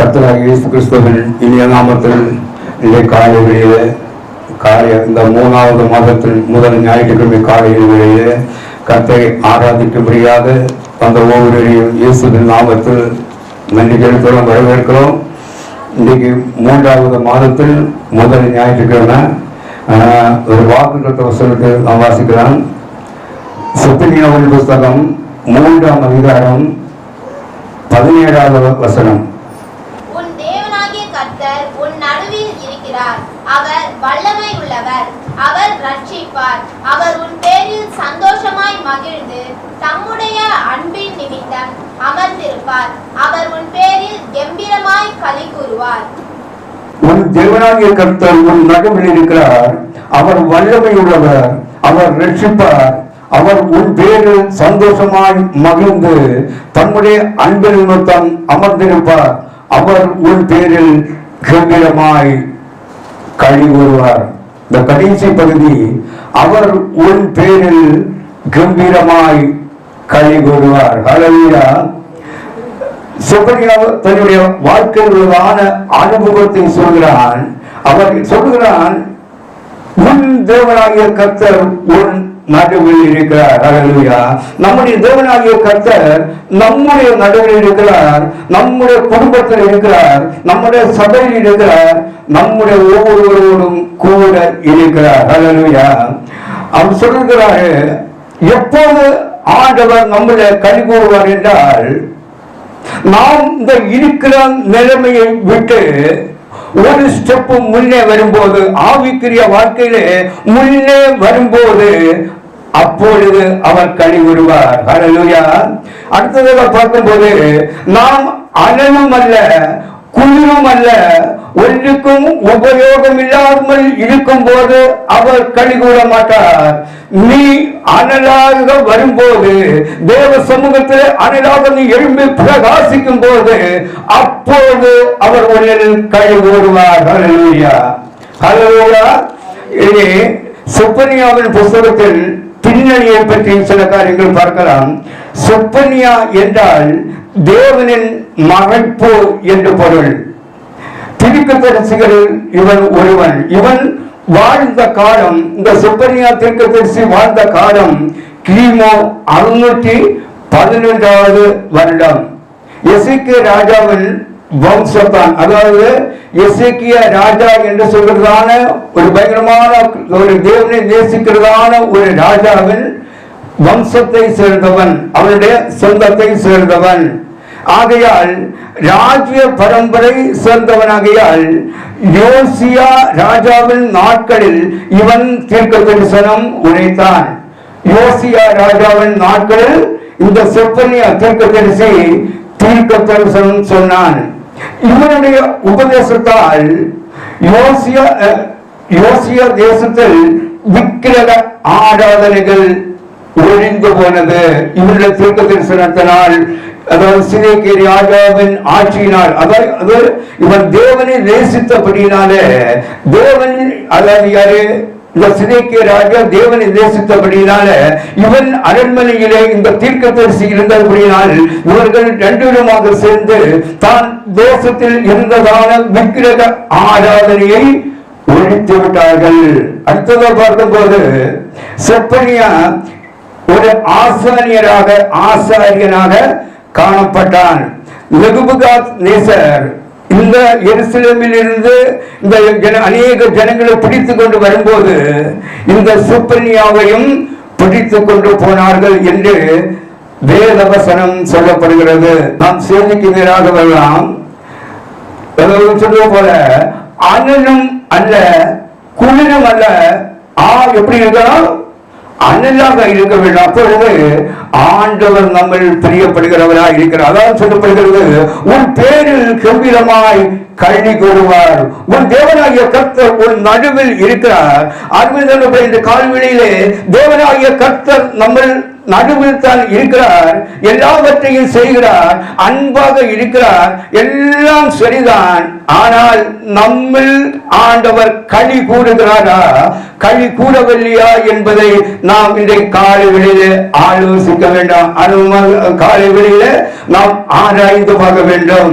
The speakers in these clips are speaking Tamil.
கர்த்தராகிய இயேசு கிறிஸ்துவின் இனிய நாமத்தில் இன்றைய காலை வெளியே காலை இந்த மூணாவது மாதத்தில் முதல் ஞாயிற்றுக்கிழமை காலையில் வேளையிலே கர்த்தரை ஆராதிக்கும்படியாக அந்த ஒவ்வொருவரையும் இயேசுவின் நாமத்தில் நன்றி கேட்கிறோம் வரவேற்கிறோம். இன்றைக்கு மூன்றாவது மாதத்தில் முதல் ஞாயிற்றுக்கிழமை ஒரு வாக்குத்த வசனத்தை நான் வாசிக்கிறேன். சுப்பினியவன் புஸ்தகம் மூன்றாம் அதிகாரம் பதினேழாவது வசனம் உன் தேவனாகிய கர்த்தர் உன் நடுவில் இருக்கிறார் அவர் வல்லமை உள்ளவர். அவர் ரட்சிப்பார். அவர் உன் பேரில் சந்தோஷமாய் மகிழ்ந்து தம்முடைய அன்பின் நிமித்தம் அமர்ந்திருப்பார். அவர் உன் பேரில் கம்பீரமாய் களி கூறுவார். உன் தேவனாகிய கர்த்தர் உன் நகமில் இருக்கிறார். அவர் வல்லமை உள்ளவர். அவர் ரட்சிப்பார். அவர் உன் பேரில் சந்தோஷமாய் மகிழ்ந்து தம்முடைய அன்பின் நிமித்தம் அமர்ந்திருப்பார். அவர் உன் பேரில் கம்பீரமாய் கழி கூறுவார். இந்த கடைசி பகுதி அவர் உன் பேரில் கம்பீரமாய் கழி கூறுவார். ஹalleluya சுப்பனியா தன்னுடைய வாழ்க்கையுள்ளதான அனுபவத்தை சொல்கிறான் அவர் சொல்கிறான் உன் தேவனாகிய கர்த்தர் உன் நடுவில் இருக்கிறார். ஹalleluya. நம்முடைய தேவனாகிய கர்த்தர் நம்முடைய நடுவில் இருக்கிறார். நம்முடைய குடும்பத்தில் இருக்கிறார். நம்முடைய சபையில் இருக்கிறார். நம்முடைய ஒவ்வொருவரோடும் கூட இருக்கிறார். ஹalleluya. அவர் சொல்லுகிறாரு எப்போது ஆண்டவர் நம்மளை கனி கூறுவார் என்றால் நாம் இந்த இருக்கிற நிலைமையை விட்டு ஒரு ஸ்டெப்பும் முன்னே வரும்போது ஆவிக்குரிய வாழ்க்கையிலே முன்னே வரும்போது அப்பொழுது அவர் கனி விடுவார் ஹalleluya அடுத்ததாக பார்க்கும்போது நாம் அனலும் அல்ல குளிரும் அல்ல ஒன்றுக்கும் உபயோகம் இல்லாமல் இருக்கும் போது அவர் கனி கூற மாட்டார். நீ அனலாக வரும்போது தேவ சமூகத்தில் அனலாக நீ எழும்பி பிரகாசிக்கும் போது அப்போது அவர் உன்னில் கனி கூறுவார் ஹalleluya ஹalleluya இனி சுப்பனியாவின் புஸ்தகத்தில் பின்னணியை பற்றி சில காரியங்கள் பார்க்கலாம். சொப்பனியா என்றால் தேவனின் மறைப்பு என்று பொருள். தீர்க்கதரிசிகளில் இவன் ஒருவன். இவன் வாழ்ந்த காலம் இந்த சுப்பனியா தீர்க்கதரிசி வாழ்ந்த காலம் கிமு அறுநூற்றி பதினொன்றாவது வருடம். எசிக்கு ராஜாவின் வம்சத்தான் அதாவது எசேக்கிய ராஜா என்று சொல்கிறதான ஒரு பயங்கரமான ஒரு தேவனை நேசிக்கிறதான ஒரு ராஜாவின் வம்சத்தை சேர்ந்தவன் அவனுடைய சொந்தத்தை சேர்ந்தவன். ஆகையால் ராஜ்ய பரம்பரை சேர்ந்தவனாகையால் யோசியா ராஜாவின் நாட்களில் இவன் தீர்க்க தரிசனம் உரைத்தான். யோசியா ராஜாவின் நாட்களில் இந்த செப்பனியா தீர்க்க தரிசி தீர்க்க தரிசனம் சொன்னான். இவனுடைய உபதேசத்தால் யோசியா அஹ், யோசியா தேசத்தில் விக்கிரக ஆராதனைகள் ஒழிந்து போனது. இவருடைய தீர்க்க தரிசனத்தினால் அதாவது சிறைக்கேரி ராஜாவின் ஆட்சியினால் அதாவது இவர் தேவனை நேசித்தபடினாலே தேவன் அதாவது யாரு இந்த சிதைக்கிய ராஜா தேவன் நிர்தேசித்தபடியினால இவன் அரண்மனையிலே இந்த தீர்க்க தரிசி இருந்தபடியினால் இவர்கள் ரெண்டு விதமாக சேர்ந்து தான் தேசத்தில் இருந்ததான விக்கிரக ஆராதனையை ஒழித்து விட்டார்கள். அடுத்ததை பார்க்கும்போது செப்பனியா ஒரு ஆசாரியராக ஆசாரியனாக காணப்பட்டான். நெகுபுகாத் நேசர் இந்த எருசலேமில் இருந்து இந்த ஜன அநேக ஜனங்களை பிடித்து கொண்டு வரும்போது இந்த சுப்பன்யாவையும் பிடித்து கொண்டு போனார்கள் என்று வேதவசனம் சொல்லப்படுகிறது. நாம் செய்திக்கு நேராக வரலாம் சொல்லுவ போல அனலும் அல்ல குளிரும் அல்ல. ஆ எப்படி இருக்கலாம்? அனலாக இருக்க வேண்டும். அப்பொழுது ஆண்டவர் நம்ம பிரியப்படுகிறவராய் இருக்கிறார். அதான் சொல்லப்படுகிறது. உன் பேரில் கம்பீரமாய் கல்வி கூறுவார். உன் தேவனாகிய கர்த்தர் உன் நடுவில் இருக்கிறார். அருமையான இந்த கால்வெளியிலே தேவனாகிய கர்த்தர் நம்ம நடுவில் தான் இருக்கிறார். எல்லாவற்றையும் செய்கிறார். அன்பாக இருக்கிறார். எல்லாம் சரிதான். ஆனால் நம்மில் ஆண்டவர் களி கூறுகிறாரா களி கூறவில்லையா என்பதை நாம் இன்றைய காலவெளியிலே ஆலோசி பார்க்க வேண்டாம். அது காலை வெளியில நாம் ஆராய்ந்து பார்க்க வேண்டும்.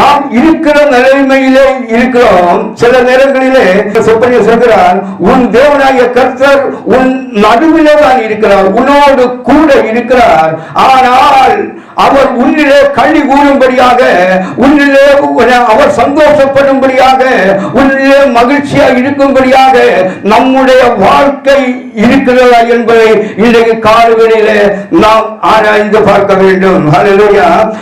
நாம் இருக்கிற நிலைமையிலே இருக்கிறோம். சில நேரங்களிலே சொப்பனிய சொல்கிறார் உன் தேவனாகிய கர்த்தர் உன் நடுவிலே தான் இருக்கிறார். உன்னோடு கூட இருக்கிறார். ஆனால் அவர் உன்னிலே கள்ளி கூறும்படியாக உன்னிலே அவர் சந்தோஷப்படும்படியாக உன்னிலே மகிழ்ச்சியாக இருக்கும்படியாக நம்முடைய வாழ்க்கை இருக்கிறதா என்பதை இன்றைக்கு காலவெளியிலே நாம் ஆராய்ந்து பார்க்க வேண்டும்.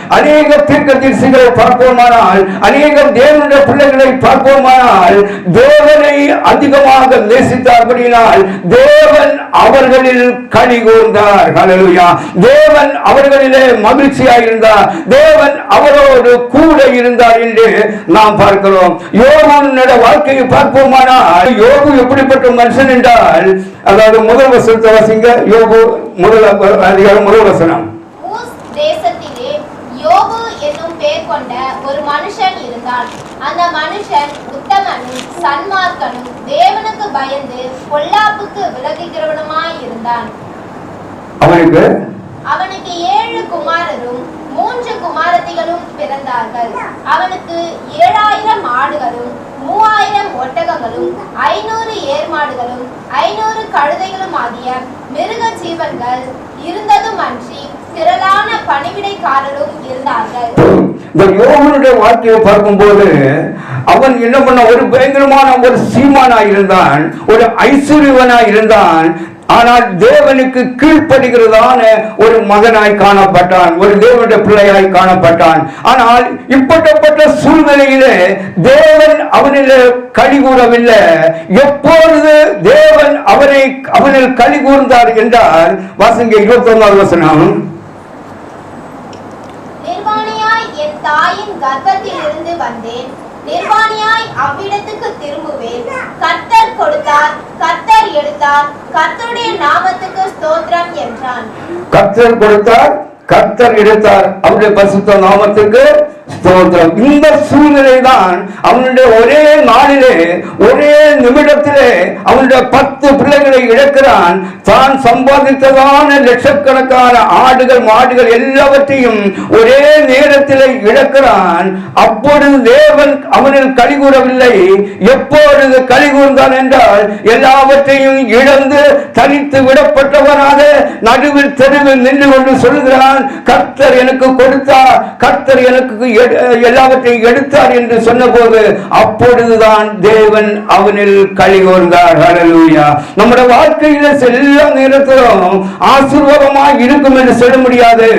அநேக தீர்க்க தரிசிகளை பார்ப்போமானால் அநேகம் தேவனுடைய பிள்ளைகளை பார்ப்போமானால் தேவனை அதிகமாக நேசித்தார்படியினால் தேவன் அவர்களில் கழி கூர்ந்தார் தேவன் அவர்களிலே மகிழ்ச்சி மகிழ்ச்சியாக இருந்தார் தேவன் அவரோடு கூட இருந்தார் என்று நாம் பார்க்கிறோம். யோகுனுடைய வாழ்க்கையை பார்ப்போமானால் யோகு எப்படிப்பட்ட மனுஷன் என்றால் அதாவது முதல் வசனத்தை வாசிங்க. யோகு முதல் அதிகாரம் முதல் வசனம். யோபு என்னும் பெயர் கொண்ட ஒரு மனுஷன் இருந்தான். அந்த மனுஷன் உத்தமனும் சன்மார்க்கனும் தேவனுக்கு பயந்து பொல்லாப்புக்கு விலகுகிறவனுமாய் இருந்தான். அவனுக்கு அவனுக்கு ஏழு குமாரரும் மூன்று குமாரத்திகளும் பிறந்தார்கள். அவனுக்கு ஏழாயிரம் ஆடுகளும் மூவாயிரம் ஒட்டகங்களும் ஐநூறு ஏர்மாடுகளும் ஐநூறு கழுதைகளும் ஆகிய மிருக ஜீவன்கள் இருந்ததும் அன்றி திரளான பணிவிடைக்காரரும் இருந்தார்கள். இந்த யோகனுடைய வாழ்க்கையை பார்க்கும்போது அவன் என்ன பண்ண ஒரு பயங்கரமான ஒரு சீமானா இருந்தான் ஒரு ஐஸ்வர்யவனா இருந்தான் ஆனால் தேவனுக்கு கீழ்ப்படுகிறதான ஒரு மகனாய் காணப்பட்டான் ஒரு தேவனுடைய பிள்ளையாய் காணப்பட்டான். ஆனால் இப்பட்டப்பட்ட சூழ்நிலையிலே தேவன் அவனில் கழி கூறவில்லை எப்பொழுது தேவன் அவனை அவனில் களி கூர்ந்தார் என்றால் வாசங்க இருபத்தி ஒன்றாவது வசனம் தாயின் கர்ப்பத்தில் இருந்து வந்தேன். நிர்வாணியாய் அவ்விடத்துக்கு திரும்புவேன். கர்த்தர் கொடுத்தார் கர்த்தர் எடுத்தார் கர்த்தருடைய நாமத்துக்கு ஸ்தோத்திரம் என்றான். கர்த்தர் கொடுத்தார் கர்த்தர் எடுத்தார். அவருடைய பரிசுத்த நாமத்துக்கு ஸ்தோத்திரம் இந்த சூழ்நிலை தான் அவனுடைய ஒரே நாளிலே ஒரே நிமிடத்திலே அவனுடைய பத்து பிள்ளைகளை இழக்கிறான். தான் சம்பாதித்ததான லட்சக்கணக்கான ஆடுகள் மாடுகள் எல்லாவற்றையும் ஒரே நேரத்திலே இழக்கிறான். அப்பொழுது தேவன் அவனில் களி கூறவில்லை எப்பொழுது கலிகூர்ந்தான் என்றால் எல்லாவற்றையும் இழந்து தனித்து விடப்பட்டவனாக நடுவில் தெருவில் நின்று கொண்டு சொல்கிறான் கர்த்தர் எனக்கு கொடுத்தார் கர்த்தர் எனக்கு எல்லாவற்றையும் எடுத்தார் என்று சொன்னபோது அப்பொழுதுதான் தேவன் அவனில் களி கூர்ந்தார். நம்முடைய வாழ்க்கையில எல்லா நேரத்திலும் ஆசீர்வாதமாக இருக்கும் என்று சொல்ல முடியாது.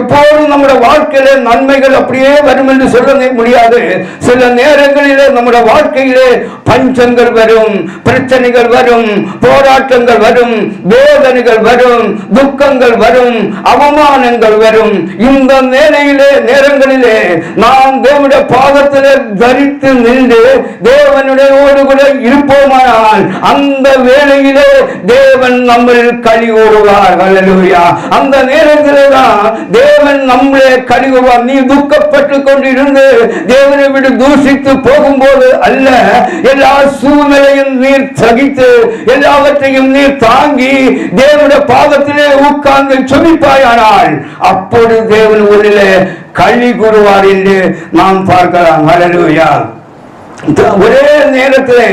எப்போதும் நம்முடைய வாழ்க்கையில நன்மைகள் அப்படியே வரும் என்று சொல்ல முடியாது. சில நேரங்களிலே நம்முடைய வாழ்க்கையிலே பஞ்சங்கள் வரும் பிரச்சனைகள் வரும் போராட்டங்கள் வரும் வேதனைகள் வரும் துக்கங்கள் வரும் அவமானங்கள் வரும். இந்த நிலையிலே நேரங்களிலே நாம் தேவனுடைய பாதத்திலே தரித்து நின்று தேவனுடையோடு கூட இருப்போமானால் அந்த வேளையிலே தேவன் நம்மளில் கழி கூறுவார் ஹalleluya அந்த நேரத்திலே தான் தேவன் நம்மளே கழி கூறுவார் நீ துக்கப்பட்டு கொண்டிருந்து தேவனை விட்டு தூஷித்து போகும்போது அல்ல எல்லா சூழ்நிலையும் நீர் சகித்து எல்லாவற்றையும் நீர் தாங்கி தேவனுடைய பாதத்திலே உட்கார்ந்து செபிப்பாயானால் அப்பொழுது தேவன் உள்ளிலே கல்வி கூறுவார் என்று நாம் பார்க்கலாம். ஹalleluya ஒரே நேரத்தில்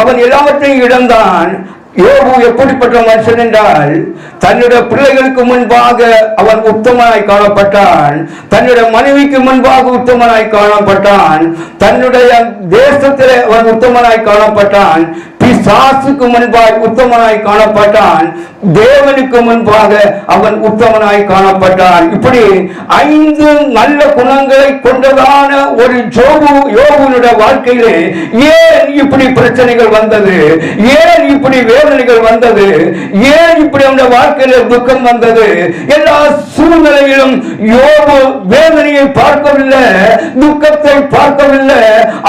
அவன் எல்லாவற்றையும் இழந்தான். யோபு எப்படிப்பட்ட மனுஷன் என்றால் தன்னுடைய பிள்ளைகளுக்கு முன்பாக அவன் உத்தமனாய் காணப்பட்டான். தன்னுடைய மனைவிக்கு முன்பாக உத்தமனாய் காணப்பட்டான். தன்னுடைய தேசத்தில் அவன் உத்தமனாய் காணப்பட்டான். பிசாசுக்கு முன்பாய் உத்தமனாய் காணப்பட்டான். தேவனுக்கு முன்பாக அவன் உத்தமனாய் காணப்பட்டான். இப்படி ஐந்து நல்ல குணங்களை கொண்டதான ஒரு ஜோபு யோபுனுடைய வாழ்க்கையிலே ஏன் இப்படி பிரச்சனைகள் வந்தது? ஏன் இப்படி வேதனைகள் வந்தது? ஏன் இப்படி அவனுடைய வாழ்க்கையில துக்கம் வந்தது? எல்லா சூழ்நிலையிலும் யோபு வேதனையை பார்க்கவில்லை துக்கத்தை பார்க்கவில்லை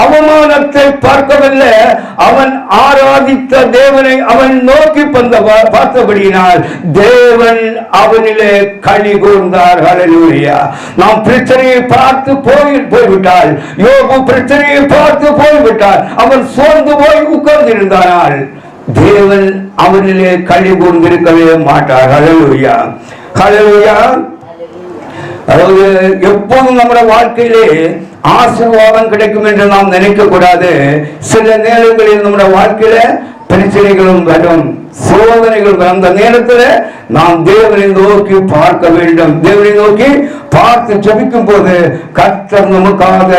அவமானத்தை பார்க்கவில்லை. அவன் ஆராதித்த தேவனை அவன் நோக்கி வந்த பார்த்தபடியினால் தேவன் அவனிலே களி கூர்ந்தார். ஹalleluya நாம் பிரச்சனையை பார்த்து போய் போய்விட்டால் யோபு பிரச்சனையை பார்த்து போய்விட்டால் அவன் சோர்ந்து போய் உட்கார்ந்திருந்தானால் தேவன் அவனிலே களி கூர்ந்திருக்கவே மாட்டார். ஹalleluya ஹalleluya அதாவது எப்போதும் நம்முடைய வாழ்க்கையிலே ஆசீர்வாதம் கிடைக்கும் என்று நாம் நினைக்க கூடாது சில நேரங்களில் நம்முடைய வாழ்க்கையில பிரச்சனைகளும் வரும் சோதனைகள் வரும். அந்த நேரத்தில் நாம் தேவனை நோக்கி பார்க்க வேண்டும். தேவனை நோக்கி பார்த்து ஜபிக்கும் போது கர்த்தர் நமக்காக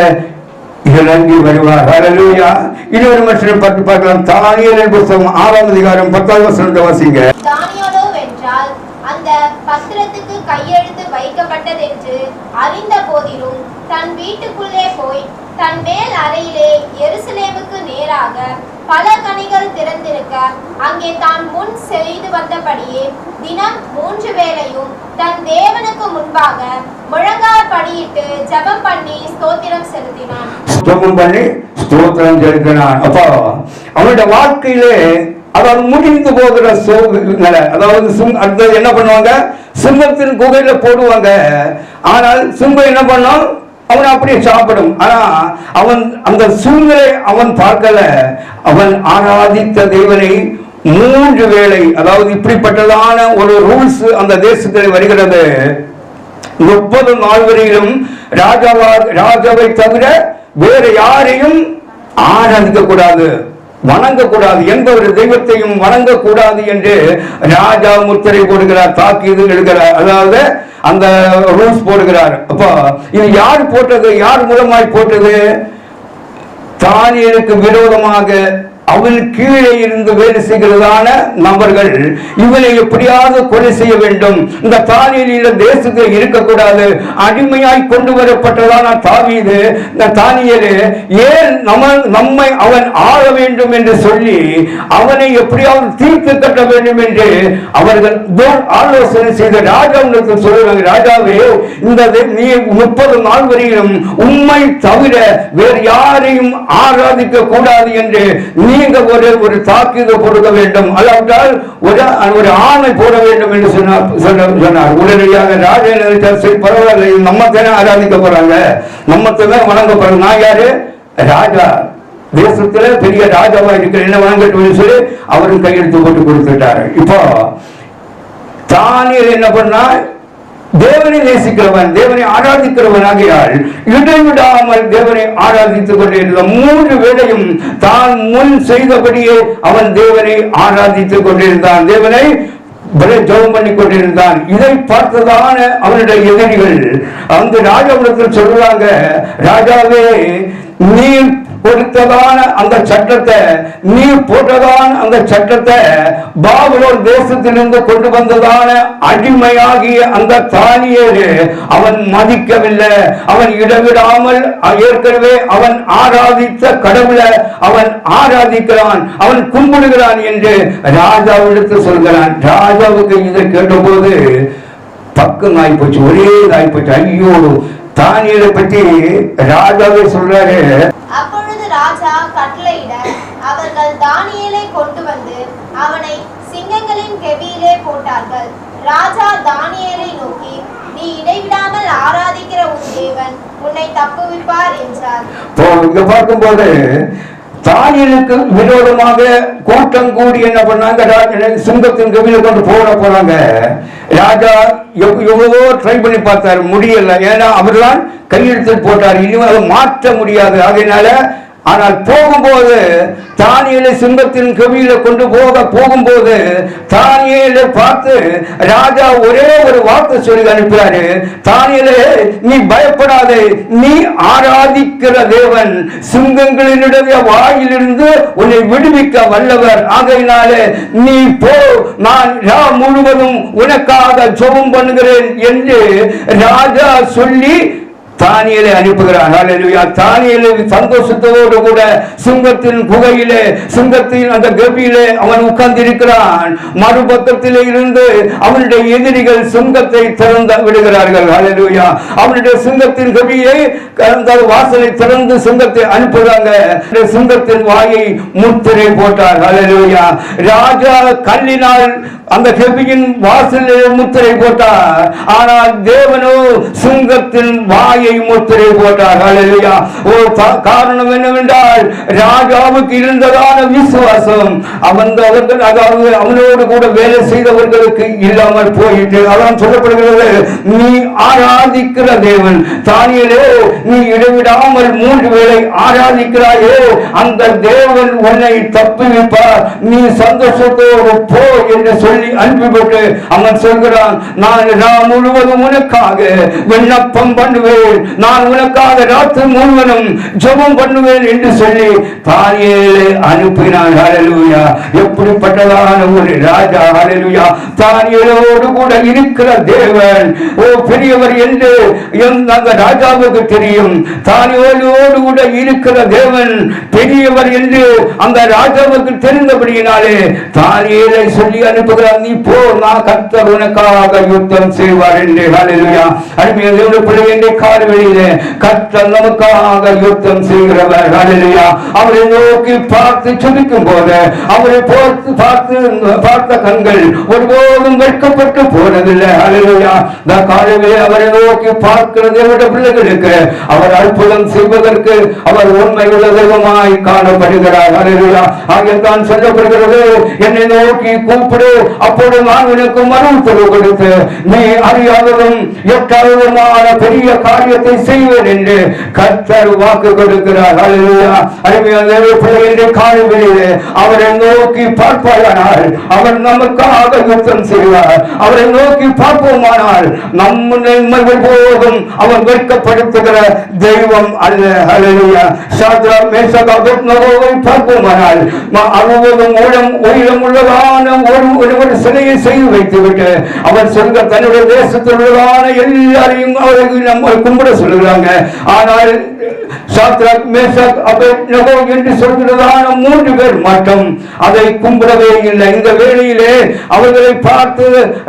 இறங்கி வருவார். ஹalleluya இன்னொரு மனுஷனை பற்றி பார்க்கலாம். தானியேலின் புத்தகம் ஆறாம் அதிகாரம் பத்தாவது வசனத்தை வாசிங்க. தானியேலோ வென்றால் அந்த பத்திரத்துக்கு கையெழுத்து வைக்கப்பட்டதென்று அறிந்த போதிலும் தன் வீட்டுக்குள்ளே போய் தன் மேல் அறையிலே எருசலேமுக்கு நேராக பல கனிகள் திறந்திருக்க அங்கே தான் முன் செய்து வந்தபடியே தினம் மூன்று வேளையும் தன் தேவனுக்கு முன்பாக முழங்கால் படியிட்டு ஜெபம் பண்ணி ஸ்தோத்திரம் செலுத்தினான். ஜபம் பண்ணி ஸ்தோத்திரம் செலுத்தினான். அப்போ அவனுடைய வாழ்க்கையிலே அதாவது முடிந்து போகிற சோகங்களை அதாவது சிம் அடுத்தது என்ன பண்ணுவாங்க? சிம்மத்தின் குகையில போடுவாங்க. ஆனால் சிங்கம் என்ன பண்ணும்? அவன் அப்படியே சாப்பிடும். ஆனா அவன் அந்த சூழ்நிலை அவன் பார்க்கல. அவன் ஆராதித்த தேவனை மூன்று வேளை அதாவது இப்படிப்பட்டதான ஒரு ரூல்ஸ் அந்த தேசத்தில் வருகிறது. முப்பது நாள் வரையிலும் ராஜாவா ராஜாவை தவிர வேற யாரையும் ஆராதிக்க கூடாது வணங்கக்கூடாது எந்த ஒரு தெய்வத்தையும் வணங்கக்கூடாது என்று ராஜா முத்திரை போடுகிறார் தாக்கீது எடுக்கிறார் அதாவது அந்த ரூல்ஸ் போடுகிறார். அப்போ இது யார் போட்டது? யார் மூலமாய் போட்டது? தானியலுக்கு விரோதமாக அவன் கீழே இருந்து வேலை செய்கிறதான நபர்கள் இவனை எப்படியாவது கொலை செய்ய வேண்டும். இந்த தானியலில் தேசத்தில் இருக்கக்கூடாது. அடிமையாய் கொண்டு வரப்பட்டதான தாவீது இந்த தானியலு ஏன் நம்ம நம்மை அவன் ஆள வேண்டும் என்று சொல்லி அவனை எப்படியாவது தீர்த்து கட்ட வேண்டும் என்று அவர்கள் ஆலோசனை செய்த ராஜாவுக்கு சொல்லுவாங்க ராஜாவே இந்த நீ முப்பது நாள் வரையிலும் உண்மை தவிர வேறு யாரையும் ஆராதிக்க கூடாது என்று நீங்க ஒரு ஒரு தாக்கீது கொடுக்க வேண்டும். அல்லாவிட்டால் ஒரு ஒரு ஆணை போட வேண்டும் என்று சொன்னார் சொன்ன- சொன்னார். உடனடியாக ராஜா நினைச்சார் சரி பரவாயில்லை. நம்ம தானே ஆராதிக்க போறாங்க நம்ம தானே வணங்க போறாங்க நான் யாரு? ராஜா. தேசத்துல பெரிய ராஜாவா இருக்கிற என்ன வணங்கட்டும் சொல்லி அவரும் கையெழுத்து போட்டு கொடுத்துட்டாரு. இப்போ தானியர் என்ன பண்ணா தேவனை நேசிக்கிறவன் தேவனை ஆராதிக்கிறவன் ஆகையால் இடைவிடாமல் தேவனை ஆராதித்துக் கொண்டிருந்த மூன்று வேளையும் தான் முன் செய்தபடியே அவன் தேவனை ஆராதித்துக் கொண்டிருந்தான். தேவனை ஜெபம் பண்ணி கொண்டிருந்தான். இதை பார்த்ததான அவனுடைய எதிரிகள் அந்த ராஜபுரத்தில் சொல்றாங்க ராஜாவே நீர் கொடுத்ததான அந்த சட்டத்தை நீ போட்டதான அந்த சட்டத்தை பாபுலோன் தேசத்திலிருந்து கொண்டு வந்ததான அடிமையாகிய அந்த தானியேடு அவன் மதிக்கவில்லை. அவன் இடவிடாமல் ஏற்கனவே அவன் ஆராதித்த கடவுளை அவன் ஆராதிக்கிறான் அவன் கும்பிடுகிறான் என்று ராஜாவிடத்து சொல்கிறான். ராஜாவுக்கு இதை கேட்டபோது பக்கம் ஆயிப்போச்சு ஒரே ஆயிப்போச்சு ஐயோ தானியலை பற்றி ராஜாவே சொல்றாரு. ராஜா கட்டளையிட அவர்கள் தானியலை கொண்டு வந்து அவனை சிங்கங்களின் கெவியிலே போட்டார்கள். ராஜா தானியலை நோக்கி நீ இடைவிடாமல் ஆராதிக்கிற உன் தேவன் உன்னை தப்புவிப்பார் என்றார். இப்போ இங்க பார்க்கும்போது தானியலுக்கு விரோதமாக கூட்டம் கூடி என்ன பண்ணாங்க? சிங்கத்தின் கவியில கொண்டு போட போறாங்க ராஜா எவ்வளவோ ட்ரை பண்ணி பார்த்தார். முடியல. ஏன்னா அவர்தான் கையெழுத்து போட்டார். இனிமே அதை மாற்ற முடியாது. அதனால ஆனால் போகும்போது தானியலை சிங்கத்தின் கவியில கொண்டு போக போகும்போது தானியலை பார்த்து ராஜா ஒரே ஒரு வார்த்தை சொல்லி அனுப்புறாரு. தானியலே நீ பயப்படாதே நீ ஆராதிக்கிற தேவன். சிங்கங்களினுடைய வாயிலிருந்து உன்னை விடுவிக்க வல்லவர். ஆகையினாலே நீ போ நான் ரா முழுவதும் உனக்காக ஜெபம் பண்ணுகிறேன் என்று ராஜா சொல்லி தானியலை அனுப்புகிறார். தானியலை சந்தோஷத்தோடு கூட சிங்கத்தின் குகையிலே சிங்கத்தின் அந்த கபியிலே அவன் உட்கார்ந்திருக்கிறான். மறுபக்கத்திலே இருந்து அவனுடைய எதிரிகள் சிங்கத்தை திறந்து விடுகிறார்கள். ஹalleluya அவனுடைய சிங்கத்தின் கபியை வாசலை திறந்து சிங்கத்தை அனுப்புறாங்க இந்த சிங்கத்தின் வாயை முத்திரை போட்டார். ஹalleluya ராஜா கல்லினால் அந்த கபியின் வாசலில் முத்திரை போட்டார். ஆனால் தேவனோ சிங்கத்தின் வாயை முத்திரை போட்டார். ஓ காரணம் என்னவென்றால் ராஜாவுக்கு இருந்ததான விசுவாசம். அவன் அவர்கள் அதாவது அவனோடு கூட வேலை செய்தவர்களுக்கு இல்லாமல் போயிட்டு அதான் சொல்லப்படுகிறது நீ ஆராதிக்கிற தேவன். தானியலோ நீ இடைவிடாமல் மூன்று வேளை ஆராதிக்கிறாயோ அந்த தேவன் உன்னை தப்புவிப்பார். நீ சந்தோஷத்தோடு போ என்று சொல்லி அனுப்பிவிட்டு அவன் சொல்கிறான் நான் நான் முழுவதும் உனக்காக விண்ணப்பம் பண்ணுவேன். நான் உனக்காக ராத்திரி முழுவதும் ஜபம் பண்ணுவேன் என்று சொல்லி தானியலை அனுப்பினான் ஹalleluya. எப்படிப்பட்டதான ஒரு ராஜா ஹalleluya. தானியலோடு கூட இருக்கிற தேவன். ஓ பெரியவர் என்று அந்த ராஜாவுக்கு தெரியும். தானியேலோடு கூட இருக்கிற தேவன் பெரியவர் என்று அந்த ராஜாவுக்கு தெரிந்தபடியினாலே தானியலை சொல்லி அனுப்புகிறார். நீ போ நான் கத்தர் உனக்காக யுத்தம் செய்வார் என்று ஹalleluya. அருமையான தேவனுடைய பிள்ளை என்ற காலவெளியிலே கர்த்தர் நமக்காக யுத்தம் செய்கிறவர். அவரை நோக்கி பார்த்து சுமிக்கும் போது அவரை பார்த்து பார்த்து பார்த்த கண்கள் ஒருபோதும் வெட்கப்பட்டு போனதில்லை. ஹalleluya. இந்த காலவெளி அவரை நோக்கி பார்க்கிறது தேவனுடைய பிள்ளைகளுக்கு அவர் அற்புதம் செய்வதற்கு அவர் உண்மை உள்ள தெய்வமாய் காணப்படுகிறார். ஹalleluya. ஆகியதான் சொல்லப்படுகிறது என்னை நோக்கி கூப்பிடு அப்போது நான் உனக்கு மனம் உத்தரவு கொடுத்து நீ அறியாததும் எட்டாவதுமான பெரிய காரியம் காரியத்தை செய்வேன் என்று கர்த்தர் வாக்கு கொடுக்கிறார். அருமையான பிள்ளைகளுடைய காலவெளியிலே அவரை நோக்கி பார்ப்பாயானால் அவர் நமக்காக யுத்தம் செய்வார். அவரை நோக்கி பார்ப்போமானால் நம்மை போதும் அவர் வெட்கப்படுத்துகிற தெய்வம் அல்ல. ஹalleluya சாத்ரா மேஷக பார்ப்போமானால் அவ்வளவு மூலம் உயிரம் உள்ளதான ஒரு ஒருவர் சிலையை செய்து வைத்துவிட்டு அவர் சொல்க தன்னுடைய தேசத்தில் உள்ளதான எல்லாரையும் அவருக்கு நம்ம கூட சொல்லுகிறாங்க ஆனால் சாத்ராக் என்று சொல்கிறதான மூன்று பேர் மட்டும். அதை கும்பிடவே இல்லை. இந்த வேளையிலே அவர்களை பார்த்து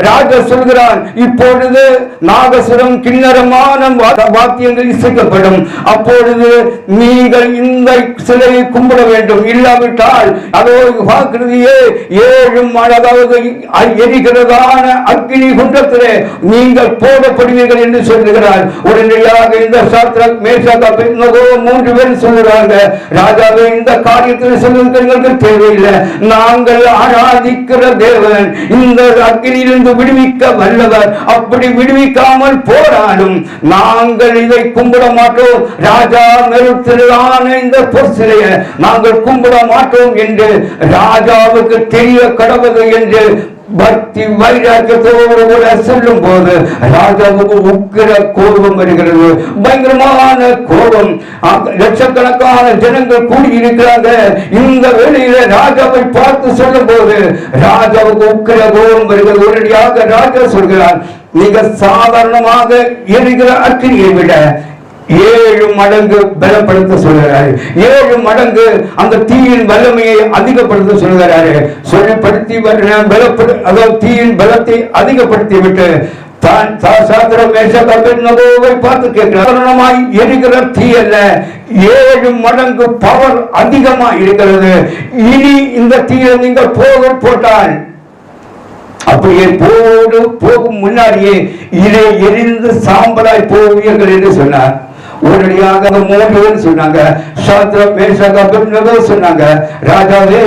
ராஜா சொல்கிறான் இப்பொழுது நாகசுரம் வாத்தியங்கள் இசைக்கப்படும். அப்பொழுது நீங்கள் இந்த சிலையை கும்பிட வேண்டும். இல்லாவிட்டால் அதோ பார்க்கிறதையே ஏழு அதாவது எரிகிறதான அக்னி குண்டத்திலே நீங்கள் போடப்படுவீர்கள் என்று சொல்லுகிறார். உடனடியாக இந்த சாத்திரக் மேஷாக் அபிநகோ மூன்று பேர் சொல்லுறாங்க. ராஜாவே இந்த காரியத்தில் சொல்லுவது எங்களுக்கு தேவையில்லை. நாங்கள் ஆராதிக்கிற தேவன் இந்த அக்னியிலிருந்து விடுவிக்க வல்லவர். அப்படி விடுவிக்காமல் போராடும். நாங்கள் இதை கும்பிட மாட்டோம். ராஜா நிறுத்திலான இந்த பொற்சிலையை நாங்கள் கும்பிட மாட்டோம் என்று ராஜாவுக்கு தெரிய கடவுது என்று பக்தி வைராக்கியத்தோடு கூட செல்லும் போது ராஜாவுக்கு உக்கிர கோபம் வருகிறது. பயங்கரமான கோபம். லட்சக்கணக்கான ஜனங்கள் கூடியிருக்கிறாங்க. இந்த வெளியில ராஜாவை பார்த்து சொல்லும் போது ராஜாவுக்கு உக்கிர கோபம் வருகிறது. உடனடியாக ராஜா சொல்கிறார் மிக சாதாரணமாக எரிகிற அக்கினியை விட ஏழு மடங்கு பலப்படுத்த சொல்கிறாரு ஏழு மடங்கு அந்த தீயின் வல்லமையை அதிகப்படுத்த சொல்கிறாரு சொல்லப்படுத்தி பலப்படு அதாவது தீயின் பலத்தை அதிகப்படுத்தி விட்டு தான் பார்த்து கேட்கிறார். சாதாரணமாய் தீ அல்ல. ஏழு மடங்கு பவர் அதிகமா இருக்கிறது. இனி இந்த தீயை நீங்கள் போக போட்டால் அப்படியே போடு போகும் முன்னாடியே இதை எரிந்து சாம்பலாய் போவீர்கள் என்று சொன்னார். உடனடியாக மூணு பேர் சொன்னாங்க. சாத்திரம் மேஷாக சொன்னாங்க. ராஜாவே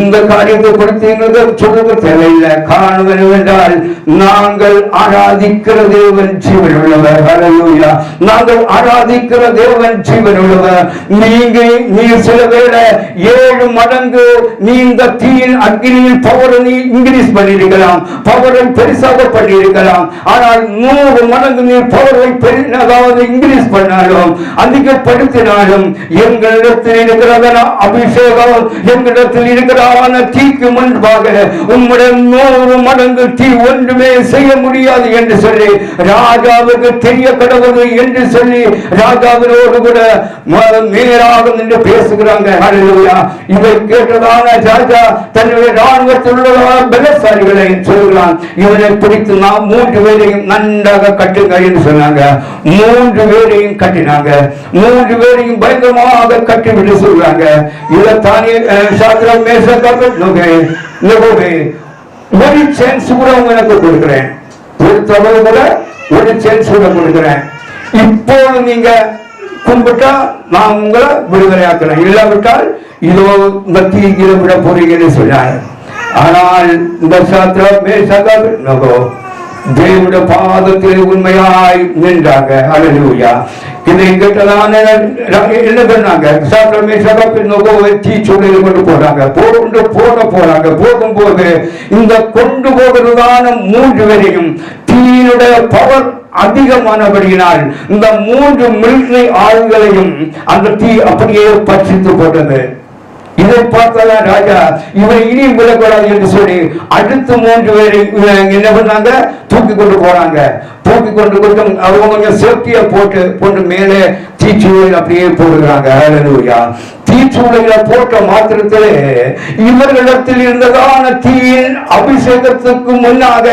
இந்த காரியத்தை குறித்து எங்களுக்கு சொல்லுங்க தேவையில்லை காரணம் என்னவென்றால் நாங்கள் ஆராதிக்கிற தேவன் ஜீவன் உள்ளவர். ஹalleluya நாங்கள் ஆராதிக்கிற தேவன் ஜீவன் உள்ளவர். நீங்க நீ சில வேளை ஏழு மடங்கு நீ இந்த தீயின் அக்னியில் பவரை நீ இன்க்ரீஸ் பண்ணியிருக்கலாம். பவரை பெருசாக பண்ணியிருக்கலாம். ஆனால் நூறு மடங்கு நீ பவரை பெரிய அதாவது இன்க்ரீஸ் பண்ண நாளும் அதிகப்படுத்தினாலும் எங்களிடத்தில் இருக்கிறதான அபிஷேகம் எங்களிடத்தில் இருக்கிறதான தீக்கு முன்பாக உங்களுடைய நூறு மடங்கு தீ ஒன்றுமே செய்ய முடியாது என்று சொல்லி ராஜாவுக்கு தெரிய கடவுள் என்று சொல்லி ராஜாவினோடு கூட நேராக நின்று பேசுகிறாங்க. இதை கேட்டதான ராஜா தன்னுடைய ராணுவத்தில் உள்ளதான பலசாரிகளை சொல்கிறான். இவனை பிடித்து நாம் மூன்று பேரையும் நன்றாக கட்டுங்கள் என்று சொன்னாங்க. மூன்று பேரையும் கட்டினாங்க. மூன்று பேரையும் பயங்கரமாக கட்டிவிட்டு சொல்றாங்க. இதைத்தானே சாத்திரம் மேச ஒரு சான்ஸ் கூட உங்களுக்கு கொடுக்கிறேன். ஒரு தவறு கூட ஒரு சான்ஸ் கூட கொடுக்கிறேன். இப்போது நீங்க கும்பிட்டா நான் உங்களை விடுதலையாக்குறேன். இல்லாவிட்டால் இதோ இந்த தீங்கில விட போறீங்கன்னு சொன்னார். ஆனால் இந்த சாத்திர மேசகோ தேவனுடைய பாதத்தில் உண்மையாய் நின்றாங்க. அலலூயா இதை கேட்டதான என்ன பண்ணாங்க சாத்திர மேசகப்பின் நோகோவை தீச்சூழலில் கொண்டு போறாங்க போட்டு போட போறாங்க போகும்போது இந்த கொண்டு போகிறதான மூன்று வரையும் தீயினுடைய பவர் அதிகமானபடியினால் இந்த மூன்று மிலிட்டரி ஆளுங்களையும் அந்த தீ அப்படியே பற்றித்து போட்டது. இதை பார்த்ததான் ராஜா இவரை இனி விடக்கூடாது என்று சொல்லி அடுத்த மூன்று பேரை என்ன பண்ணாங்க? தூக்கி கொண்டு போறாங்க தூக்கி கொண்டு கொஞ்சம் அவங்க கொஞ்சம் சேஃப்டியா போட்டு போட்டு மேலே தீச்சூழல் அப்படியே போடுகிறாங்க. ஹalleluya போட்ட மாத்திரத்திலே இவர்களிடத்தில் இருந்ததான தீயின் அபிஷேகத்துக்கு முன்னாக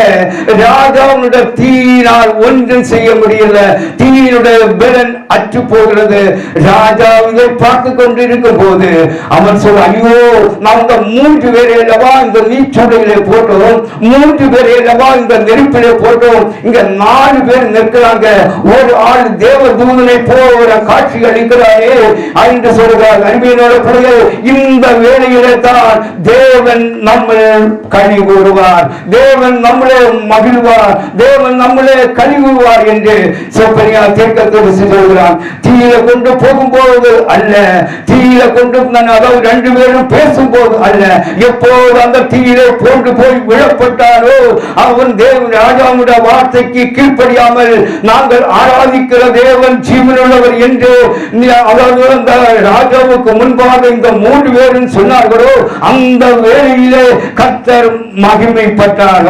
ராஜாவுடைய தீயினால் ஒன்றும் செய்ய முடியல. தீயினுடைய பலன் அற்று போகிறது. ராஜா இதை பார்த்து கொண்டிருக்கும் போது அவன் சொல்ல ஐயோ நாங்க மூன்று பேரை அல்லவா இந்த நீச்சூளையிலே போட்டோம். மூன்று பேரை அல்லவா இந்த நெருப்பிலே போட்டோம். இங்க நாலு பேர் நிற்கிறாங்க. ஒரு ஆள் தேவ தூதனை போகிற காட்சி அளிக்கிறாரே என்று சொல்கிறார். அருமையினோட இந்த வேலையிலே தான் தேவன் நம்மளே கனி கூறுவார் தேவன் நம்மளே மகிழ்வார். தேவன் நம்மளே கனி கூறுவார் என்று செப்பனியா தீர்க்க தரிசி சொல்கிறான். தீயில கொண்டு போகும்போது அல்ல தீயில கொண்டு அதாவது ரெண்டு பேரும் பேசும்போது அல்ல. எப்போது அந்த தீயிலே போன்று போய் விழப்பட்டாரோ அவன் தேவன் ராஜாவுடைய வார்த்தைக்கு கீழ்ப்படியாமல் நாங்கள் ஆராதிக்கிற தேவன் ஜீவனுள்ளவர் என்று அதாவது அந்த ராஜாவுக்கு முன்பாக இந்த மூன்று பேரும் சொன்னார்களோ அந்த வேலையிலே கத்தர் மகிமைப்பட்டார்.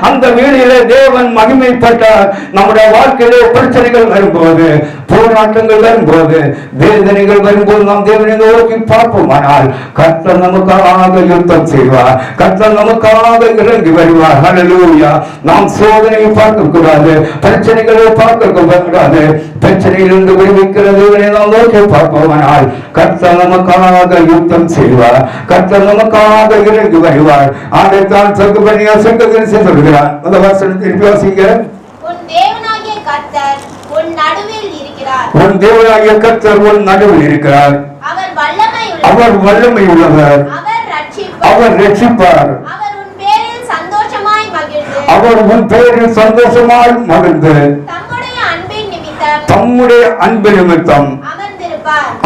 அந்த வேலையிலே தேவன் மகிமைப்பட்டார். நம்முடைய வாழ்க்கையிலே பிரச்சனைகள் வரும்போது போராட்டங்கள் வரும்போது வேதனைகள் வரும்போது நாம் தேவனை நோக்கி பார்ப்போம் ஆனால் கர்த்தர் நமக்காக யுத்தம் செய்வார். கர்த்தர் நமக்காக இறங்கி வருவார். ஹலலூயா நாம் சோதனையை பார்க்க கூடாது பிரச்சனைகளை பார்க்க கூடாது பிரச்சனையிலிருந்து விடுவிக்கிற தேவனை நாம் நோக்கி பார்ப்போம் ஆனால் கர்த்தர் நமக்காக யுத்தம் செய்வார். கர்த்தர் நமக்காக இறங்கி வருவார். ஆடைத்தான் பண்ணியா சங்கத்தில் சொல்கிறார். அந்த வசனத்தை திருப்பி வாசிங்க. உன் தேவனாகிய கர்த்தர் உன் நடுவில் இருக்கிறார். அவர் வல்லமை உள்ளவர். அவர் ரட்சிப்பார். அவர் உன் பேரில் சந்தோஷமாய் மகிழ்ந்து. தம்முடைய அன்பு நிமித்தம்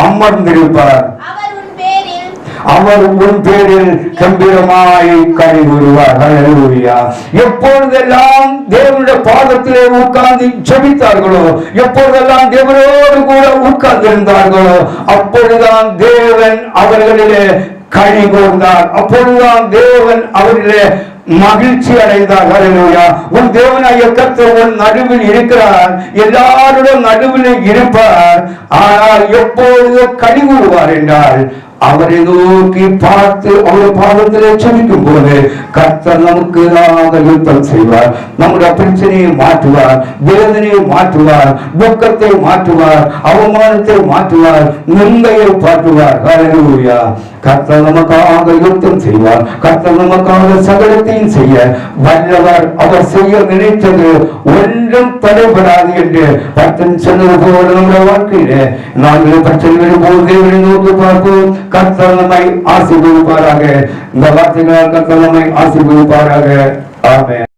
அமர்ந்திருப்பார். அவர் உன் பேரில் கம்பீரமாய் கை வருவார் எப்பொழுதெல்லாம் தேவனுடைய பாதத்திலே உட்கார்ந்து செபித்தார்களோ எப்பொழுதெல்லாம் தேவனோடு கூட உட்கார்ந்திருந்தார்களோ அப்பொழுதுதான் தேவன் அவர்களிலே கழி கூர்ந்தார். அப்பொழுதுதான் தேவன் அவர்களிலே மகிழ்ச்சி அடைந்தார். அலையா உன் தேவனாகிய கர்த்தர் உன் நடுவில் இருக்கிறார். எல்லாருடைய நடுவில் இருப்பார். ஆனால் எப்பொழுது கனி என்றால் அவரை நோக்கி பார்த்து அவருடைய பாதத்திலே சமிக்கும் போது கர்த்தர் நமக்கு நாங்கள் யுத்தம் செய்வார். நம்முடைய பிரச்சனையை மாற்றுவார் வேதனையை மாற்றுவார் துக்கத்தை மாற்றுவார் அவமானத்தை மாற்றுவார் நிந்தையை மாற்றுவார். ஹalleluya. கர்த்தர் நமக்காக யுத்தம் செய்வார். கர்த்தர் நமக்காக சகலத்தையும் செய்ய வல்லவர் அவர் செய்ய நினைத்தது ஒன்றும் தடைபடாது என்று பக்தன் சொன்னது போல நம்முடைய வாழ்க்கையிலே. நாங்கள் பிரச்சனைகள் போது நோக்கி பார்ப்போம். கர்த்தர் நம்மை ஆசீர்வதிப்பாராக. இந்த வார்த்தைகளால் கர்த்தர் நம்மை ஆசீர்வதிப்பாராக. ஆமென்.